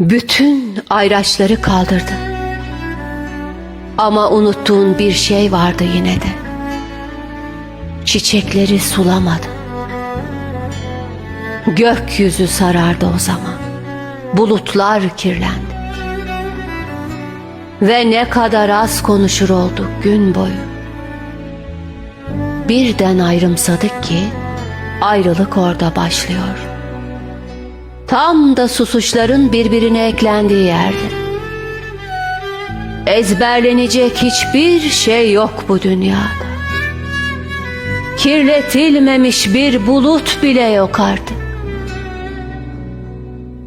Bütün ayraçları kaldırdın. Ama unuttuğun bir şey vardı yine de. Çiçekleri sulamadın. Gökyüzü sarardı o zaman. Bulutlar kirlendi. Ve ne kadar az konuşur olduk gün boyu. Birden ayrımsadık ki ayrılık orada başlıyor. Tam da susuşların birbirine eklendiği yerde. Ezberlenecek hiçbir şey yok bu dünyada. Kirletilmemiş bir bulut bile yok artık.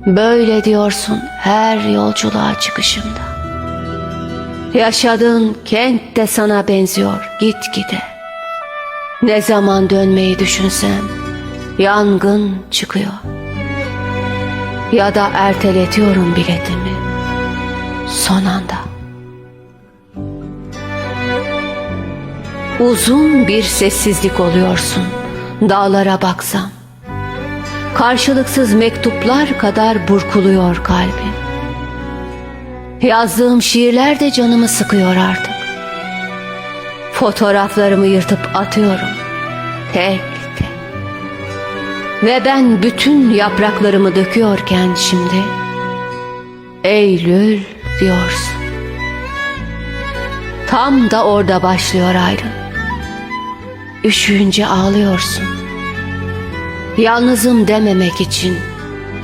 Böyle diyorsun her yolculuğa çıkışında. Yaşadığın kent de sana benziyor gitgide. Ne zaman dönmeyi düşünsem yangın çıkıyor. Ya da erteletiyorum biletimi son anda. Uzun bir sessizlik oluyorsun dağlara baksam. Karşılıksız mektuplar kadar burkuluyor kalbim. Yazdığım şiirler de canımı sıkıyor artık. Fotoğraflarımı yırtıp atıyorum. Tek. Ve ben bütün yapraklarımı döküyorken şimdi Eylül diyorsun. Tam da orada başlıyor ayrım. Üşüyünce ağlıyorsun. Yalnızım dememek için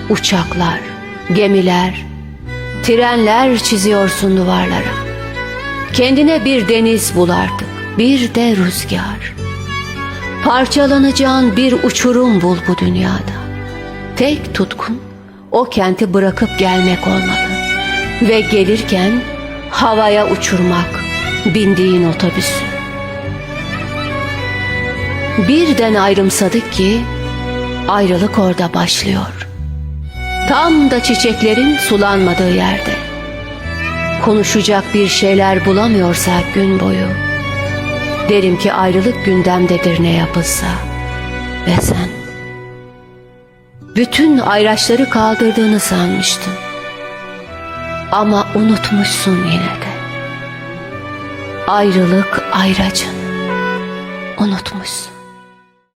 uçaklar, gemiler, trenler çiziyorsun duvarlara. Kendine bir deniz bul artık, bir de rüzgar. Parçalanacağın bir uçurum bul bu dünyada. Tek tutkun o kenti bırakıp gelmek olmalı. Ve gelirken havaya uçurmak bindiğin otobüsü. Birden ayrımsadık ki ayrılık orada başlıyor. Tam da çiçeklerin sulanmadığı yerde. Konuşacak bir şeyler bulamıyorsak gün boyu. Derim ki ayrılık gündemdedir ne yapılsa. Ve sen bütün ayraçları kaldırdığını sanmıştım. Ama unutmuşsun yine de. Ayrılık ayracın. Unutmuşsun.